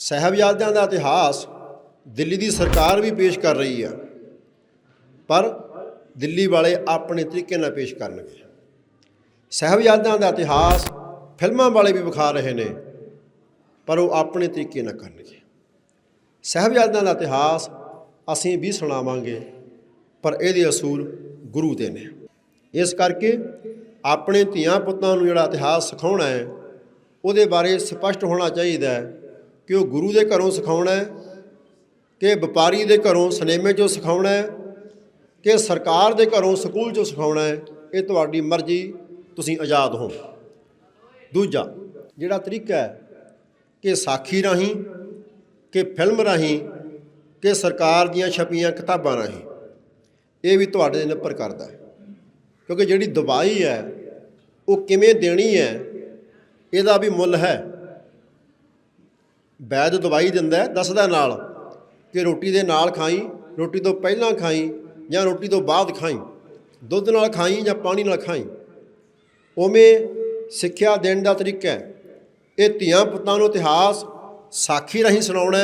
ਸਹਿਬਜ਼ਾਦਿਆਂ ਦਾ ਇਤਿਹਾਸ ਦਿੱਲੀ ਦੀ ਸਰਕਾਰ ਵੀ ਪੇਸ਼ ਕਰ ਰਹੀ ਆ ਪਰ ਦਿੱਲੀ ਵਾਲੇ ਆਪਣੇ ਤਰੀਕੇ ਨਾਲ ਪੇਸ਼ ਕਰਨਗੇ। ਸਹਿਬਜ਼ਾਦਿਆਂ ਦਾ ਇਤਿਹਾਸ ਫਿਲਮਾਂ ਵਾਲੇ ਵੀ ਵਿਖਾ ਰਹੇ ਨੇ, ਪਰ ਉਹ ਆਪਣੇ ਤਰੀਕੇ ਨਾਲ ਕਰਨਗੇ। ਸਹਿਬਜ਼ਾਦਿਆਂ ਦਾ ਇਤਿਹਾਸ ਅਸੀਂ ਵੀ ਸੁਣਾਵਾਂਗੇ, ਪਰ ਇਹਦੇ ਅਸੂਲ ਗੁਰੂ ਦੇ ਨੇ। ਇਸ ਕਰਕੇ ਆਪਣੇ ਧੀਆਂ ਪੁੱਤਾਂ ਨੂੰ ਜਿਹੜਾ ਇਤਿਹਾਸ ਸਿਖਾਉਣਾ ਹੈ, ਉਹਦੇ ਬਾਰੇ ਸਪਸ਼ਟ ਹੋਣਾ ਚਾਹੀਦਾ ਹੈ ਕਿ ਉਹ ਗੁਰੂ ਦੇ ਘਰੋਂ ਸਿਖਾਉਣਾ ਹੈ, ਕਿ ਵਪਾਰੀ ਦੇ ਘਰੋਂ ਸਿਨੇਮੇ 'ਚੋਂ ਸਿਖਾਉਣਾ ਹੈ, ਕਿ ਸਰਕਾਰ ਦੇ ਘਰੋਂ ਸਕੂਲ 'ਚੋਂ ਸਿਖਾਉਣਾ ਹੈ, ਇਹ ਤੁਹਾਡੀ ਮਰਜ਼ੀ, ਤੁਸੀਂ ਆਜ਼ਾਦ ਹੋ। ਦੂਜਾ, ਜਿਹੜਾ ਤਰੀਕਾ ਹੈ ਕਿ ਸਾਖੀ ਰਾਹੀਂ, ਕਿ ਫਿਲਮ ਰਾਹੀਂ, ਕਿ ਸਰਕਾਰ ਦੀਆਂ ਛਪੀਆਂ ਕਿਤਾਬਾਂ ਰਾਹੀਂ, ਇਹ ਵੀ ਤੁਹਾਡੇ ਤੇ ਨਿਰਭਰ ਕਰਦਾ ਹੈ। ਕਿਉਂਕਿ ਜਿਹੜੀ ਦਵਾਈ ਹੈ, ਉਹ ਕਿਵੇਂ ਦੇਣੀ ਹੈ, ਇਹਦਾ ਵੀ ਮੁੱਲ ਹੈ। ਵੈਦ ਦਵਾਈ ਦਿੰਦਾ ਦੱਸਦਾ ਨਾਲ ਕਿ ਰੋਟੀ ਦੇ ਨਾਲ ਖਾਈ, ਰੋਟੀ ਤੋਂ ਪਹਿਲਾਂ ਖਾਈ ਜਾਂ ਰੋਟੀ ਤੋਂ ਬਾਅਦ ਖਾਈ, ਦੁੱਧ ਨਾਲ ਖਾਈ ਜਾਂ ਪਾਣੀ ਨਾਲ ਖਾਈ। ਉਵੇਂ ਸਿੱਖਿਆ ਦੇਣ ਦਾ ਤਰੀਕਾ ਹੈ। ਇਹ ਧੀਆਂ ਪੁੱਤਾਂ ਨੂੰ ਇਤਿਹਾਸ ਸਾਖੀ ਰਾਹੀਂ ਸੁਣਾਉਣਾ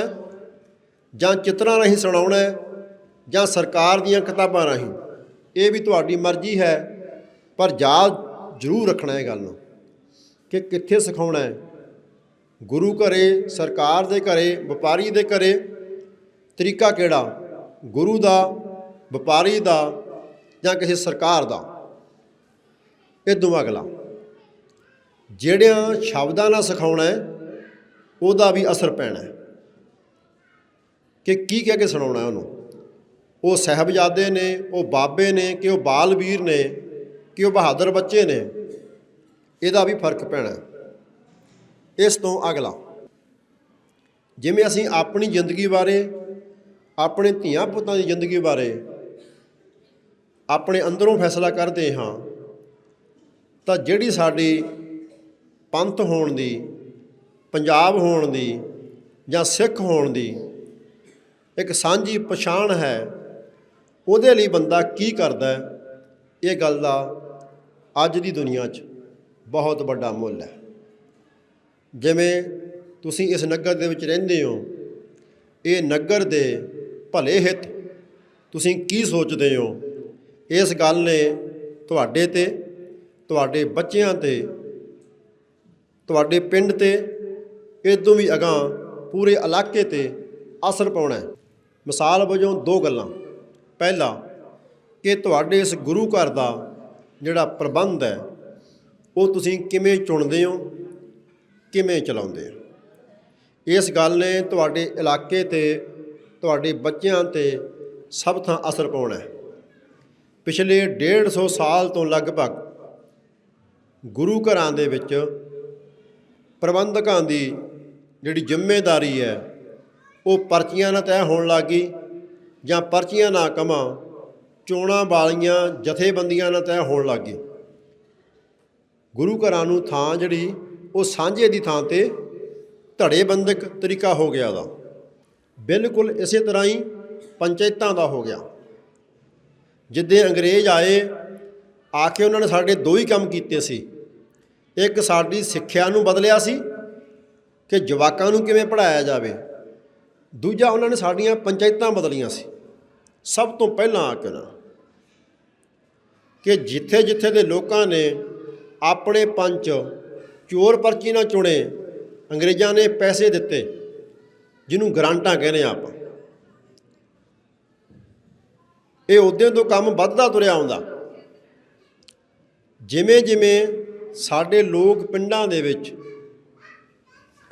ਜਾਂ ਚਿੱਤਰਾਂ ਰਾਹੀਂ ਸੁਣਾਉਣਾ ਜਾਂ ਸਰਕਾਰ ਦੀਆਂ ਕਿਤਾਬਾਂ ਰਾਹੀਂ। ਇਹ ਵੀ ਤੁਹਾਡੀ ਮਰਜ਼ੀ ਹੈ, ਪਰ ਯਾਦ ਜ਼ਰੂਰ ਰੱਖਣਾ ਹੈ ਗੱਲ ਨੂੰ ਕਿ ਕਿੱਥੇ ਸਿਖਾਉਣਾ ਹੈ। ਗੁਰੂ ਘਰੇ, ਸਰਕਾਰ ਦੇ ਘਰੇ, ਵਪਾਰੀ ਦੇ ਘਰੇ। ਤਰੀਕਾ ਕਿਹੜਾ? ਗੁਰੂ ਦਾ, ਵਪਾਰੀ ਦਾ ਜਾਂ ਕਿਸੇ ਸਰਕਾਰ ਦਾ? ਇਹ ਇਦੋਂ ਅਗਲਾ ਜਿਹੜਿਆਂ ਸ਼ਬਦਾਂ ਨਾਲ ਸਿਖਾਉਣਾ ਹੈ, ਉਹਦਾ ਵੀ ਅਸਰ ਪੈਣਾ ਹੈ। ਕਿ ਕੀ ਕਹਿ ਕੇ ਸੁਣਾਉਣਾ ਉਹਨੂੰ? ਉਹ ਸਹਿਬਜ਼ਾਦੇ ਨੇ, ਉਹ ਬਾਬੇ ਨੇ, ਕਿ ਉਹ ਬਾਲਵੀਰ ਨੇ, ਕਿ ਉਹ ਬਹਾਦਰ ਬੱਚੇ ਨੇ, ਇਹਦਾ ਵੀ ਫ਼ਰਕ ਪੈਣਾ ਇਸ ਤੋਂ ਅਗਲਾ। ਜਿਵੇਂ ਅਸੀਂ ਆਪਣੀ ਜ਼ਿੰਦਗੀ ਬਾਰੇ, ਆਪਣੇ ਧੀਆਂ ਪੁੱਤਾਂ ਦੀ ਜ਼ਿੰਦਗੀ ਬਾਰੇ ਆਪਣੇ ਅੰਦਰੋਂ ਫੈਸਲਾ ਕਰਦੇ ਹਾਂ, ਤਾਂ ਜਿਹੜੀ ਸਾਡੀ ਪੰਥ ਹੋਣ ਦੀ, ਪੰਜਾਬ ਹੋਣ ਦੀ ਜਾਂ ਸਿੱਖ ਹੋਣ ਦੀ ਇੱਕ ਸਾਂਝੀ ਪਛਾਣ ਹੈ, ਉਹਦੇ ਲਈ ਬੰਦਾ ਕੀ ਕਰਦਾ ਇਹ ਗੱਲ ਦਾ ਅੱਜ ਦੀ ਦੁਨੀਆ 'ਚ ਬਹੁਤ ਵੱਡਾ ਮੁੱਲ ਹੈ। ਜਿਵੇਂ ਤੁਸੀਂ ਇਸ ਨਗਰ ਦੇ ਵਿੱਚ ਰਹਿੰਦੇ ਹੋ, ਇਹ ਨਗਰ ਦੇ ਭਲੇ ਹਿੱਤ ਤੁਸੀਂ ਕੀ ਸੋਚਦੇ ਹੋ? ਇਸ ਗੱਲ ਨੇ ਤੁਹਾਡੇ ਤੇ, ਤੁਹਾਡੇ ਬੱਚਿਆਂ ਤੇ, ਤੁਹਾਡੇ ਪਿੰਡ ਤੇ ਇਦੋਂ ਵੀ ਅਗਾਂ ਪੂਰੇ ਇਲਾਕੇ ਤੇ ਅਸਰ ਪਾਉਣਾ ਹੈ। ਮਿਸਾਲ ਵਜੋਂ ਦੋ ਗੱਲਾਂ। ਪਹਿਲਾ, ਕਿ ਤੁਹਾਡੇ ਇਸ ਗੁਰੂ ਘਰ ਦਾ ਜਿਹੜਾ ਪ੍ਰਬੰਧ ਹੈ, ਉਹ ਤੁਸੀਂ ਕਿਵੇਂ ਚੁਣਦੇ ਹੋ? ਕਿਵੇਂ ਚਲਾਉਂਦੇ ਹੋ ਇਸ ਗੱਲ ਨੇ ਤੁਹਾਡੇ ਇਲਾਕੇ ਤੇ ਤੁਹਾਡੇ ਬੱਚਿਆਂ ਤੇ ਸਭ ਥਾਂ ਅਸਰ ਪਾਉਣਾ ਹੈ। ਪਿਛਲੇ 150 ਸਾਲ ਤੋਂ ਲਗਭਗ ਗੁਰੂ ਘਰਾਂ ਦੇ ਵਿੱਚ ਪ੍ਰਬੰਧਕਾਂ ਦੀ ਜਿਹੜੀ ਜ਼ਿੰਮੇਵਾਰੀ ਹੈ, ਉਹ ਪਰਚੀਆਂ ਨਾਲ ਤੈਅ ਹੋਣ ਲੱਗੀ ਜਾਂ ਪਰਚੀਆਂ ਨਾ ਕਮਾਂ, ਚੋਣਾਂ ਵਾਲੀਆਂ ਜਥੇਬੰਦੀਆਂ ਨਾਲ ਤੈਅ ਹੋਣ ਲੱਗੀ ਗੁਰੂ ਘਰਾਂ ਨੂੰ ਥਾਂ ਜਿਹੜੀ ਉਹ ਸਾਂਝੇ ਦੀ ਥਾਂ ਤੇ ਧੜੇਬੰਦਕ ਤਰੀਕਾ ਹੋ ਗਿਆ ਦਾ। ਬਿਲਕੁਲ ਇਸੇ ਤਰ੍ਹਾਂ ਹੀ ਪੰਚਾਇਤਾਂ ਦਾ ਹੋ ਗਿਆ। ਜਿੱਦੇ ਅੰਗਰੇਜ਼ ਆਏ, ਆ ਕੇ ਉਹਨਾਂ ਨੇ ਸਾਡੇ ਦੋ ਹੀ ਕੰਮ ਕੀਤੇ ਸੀ। ਇੱਕ ਸਾਡੀ ਸਿੱਖਿਆ ਨੂੰ ਬਦਲਿਆ ਸੀ ਕਿ ਜਵਾਕਾਂ ਨੂੰ ਕਿਵੇਂ ਪੜ੍ਹਾਇਆ ਜਾਵੇ। ਦੂਜਾ ਉਹਨਾਂ ਨੇ ਸਾਡੀਆਂ ਪੰਚਾਇਤਾਂ ਬਦਲੀਆਂ ਸੀ। ਸਭ ਤੋਂ ਪਹਿਲਾਂ ਆ ਕੇ ਉਹਨਾਂ ਕਿ ਜਿੱਥੇ ਜਿੱਥੇ ਦੇ ਲੋਕਾਂ ਨੇ ਆਪਣੇ ਪੰਚ ਚੋਰ ਪਰਚੀ ਨਾਲ ਚੁਣੇ। ਅੰਗਰੇਜ਼ਾਂ ਨੇ ਪੈਸੇ ਦਿੱਤੇ, ਜਿਹਨੂੰ ਗਰਾਂਟਾਂ ਕਹਿੰਦੇ ਆ ਆਪਾਂ। ਇਹ ਉਦੋਂ ਤੋਂ ਕੰਮ ਵੱਧਦਾ ਤੁਰਿਆ ਆਉਂਦਾ। ਜਿਵੇਂ ਜਿਵੇਂ ਸਾਡੇ ਲੋਕ ਪਿੰਡਾਂ ਦੇ ਵਿੱਚ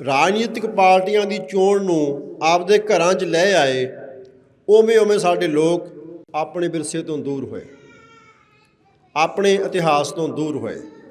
ਰਾਜਨੀਤਿਕ ਪਾਰਟੀਆਂ ਦੀ ਚੋਣ ਨੂੰ ਆਪਦੇ ਘਰਾਂ 'ਚ ਲੈ ਆਏ, ਉਵੇਂ ਉਵੇਂ ਸਾਡੇ ਲੋਕ ਆਪਣੇ ਵਿਰਸੇ ਤੋਂ ਦੂਰ ਹੋਏ। ਆਪਣੇ ਇਤਿਹਾਸ ਤੋਂ ਦੂਰ ਹੋਏ।